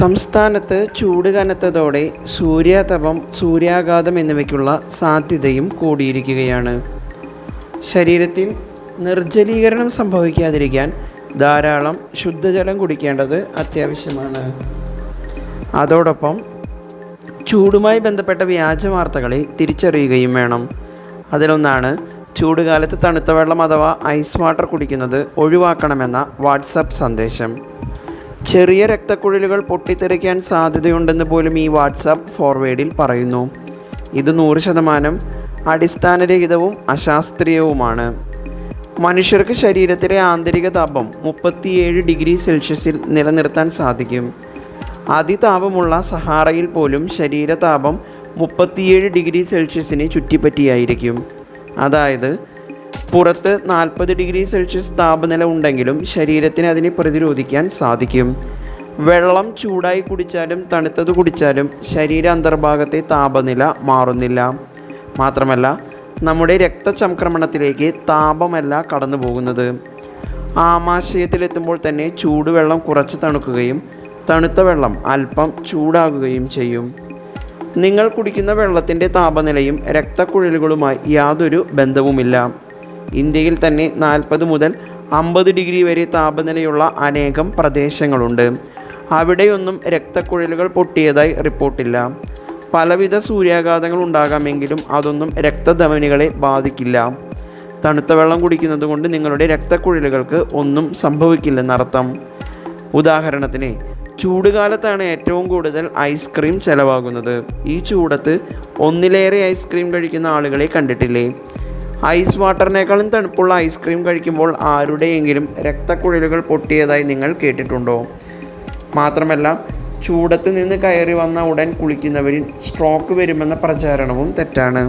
സംസ്ഥാനത്ത് ചൂട് കനത്തതോടെ സൂര്യാതപം സൂര്യാഘാതം എന്നിവയ്ക്കുള്ള സാധ്യതയും കൂടിയിരിക്കുകയാണ്. ശരീരത്തിൽ നിർജലീകരണം സംഭവിക്കാതിരിക്കാൻ ധാരാളം ശുദ്ധജലം കുടിക്കേണ്ടത് അത്യാവശ്യമാണ്. അതോടൊപ്പം ചൂടുമായി ബന്ധപ്പെട്ട വ്യാജ വാർത്തകളെ തിരിച്ചറിയുകയും വേണം. അതിലൊന്നാണ് ചൂടുകാലത്ത് തണുത്ത വെള്ളം അഥവാ ഐസ് വാട്ടർ കുടിക്കുന്നത് ഒഴിവാക്കണമെന്ന വാട്സപ്പ് സന്ദേശം. ചെറിയ രക്തക്കുഴലുകൾ പൊട്ടിത്തെറിക്കാൻ സാധ്യതയുണ്ടെന്ന് പോലും ഈ വാട്സാപ്പ് ഫോർവേഡിൽ പറയുന്നു. ഇത് നൂറ് ശതമാനം അടിസ്ഥാനരഹിതവും അശാസ്ത്രീയവുമാണ്. മനുഷ്യർക്ക് ശരീരത്തിലെ ആന്തരിക താപം മുപ്പത്തിയേഴ് ഡിഗ്രി സെൽഷ്യസിൽ നിലനിർത്താൻ സാധിക്കും. അതിതാപമുള്ള സഹാറയിൽ പോലും ശരീരതാപം മുപ്പത്തിയേഴ് ഡിഗ്രി സെൽഷ്യസിനെ ചുറ്റിപ്പറ്റിയായിരിക്കും. അതായത് പുറത്ത് നാൽപ്പത് ഡിഗ്രി സെൽഷ്യസ് താപനില ഉണ്ടെങ്കിലും ശരീരത്തിന് അതിനെ പ്രതിരോധിക്കാൻ സാധിക്കും. വെള്ളം ചൂടായി കുടിച്ചാലും തണുത്തത് കുടിച്ചാലും ശരീര അന്തർഭാഗത്തെ താപനില മാറുന്നില്ല. മാത്രമല്ല നമ്മുടെ രക്തചംക്രമണത്തിലേക്ക് താപമല്ല കടന്നു പോകുന്നത് ആമാശയത്തിലെത്തുമ്പോൾ തന്നെ ചൂടുവെള്ളം കുറച്ച് തണുക്കുകയും തണുത്ത വെള്ളം അല്പം ചൂടാകുകയും ചെയ്യും. നിങ്ങൾ കുടിക്കുന്ന വെള്ളത്തിന്റെ താപനിലയും രക്തക്കുഴലുകളുമായി യാതൊരു ബന്ധവുമില്ല. ഇന്ത്യയിൽ തന്നെ നാൽപ്പത് മുതൽ അമ്പത് ഡിഗ്രി വരെ താപനിലയുള്ള അനേകം പ്രദേശങ്ങളുണ്ട്. അവിടെയൊന്നും രക്തക്കുഴലുകൾ പൊട്ടിയതായി റിപ്പോർട്ടില്ല. പലവിധ സൂര്യാഘാതങ്ങൾ ഉണ്ടാകാമെങ്കിലും അതൊന്നും രക്തധമനികളെ ബാധിക്കില്ല. തണുത്ത വെള്ളം കുടിക്കുന്നത് കൊണ്ട് നിങ്ങളുടെ രക്തക്കുഴലുകൾക്ക് ഒന്നും സംഭവിക്കില്ലെന്നർത്ഥം. ഉദാഹരണത്തിന് ചൂടുകാലത്താണ് ഏറ്റവും കൂടുതൽ ഐസ്ക്രീം ചിലവാകുന്നത്. ഈ ചൂടത്ത് ഒന്നിലേറെ ഐസ്ക്രീം കഴിക്കുന്ന ആളുകളെ കണ്ടിട്ടില്ലേ? ഐസ് വാട്ടറിനേക്കാളും തണുപ്പുള്ള ഐസ്ക്രീം കഴിക്കുമ്പോൾ ആരുടെയെങ്കിലും രക്തക്കുഴലുകൾ പൊട്ടിയതായി നിങ്ങൾ കേട്ടിട്ടുണ്ടോ? മാത്രമല്ല ചൂടത്ത് നിന്ന് കയറി വന്ന ഉടൻ കുളിക്കുന്നവരിൽ സ്ട്രോക്ക് വരുമെന്ന പ്രചാരണവും തെറ്റാണ്.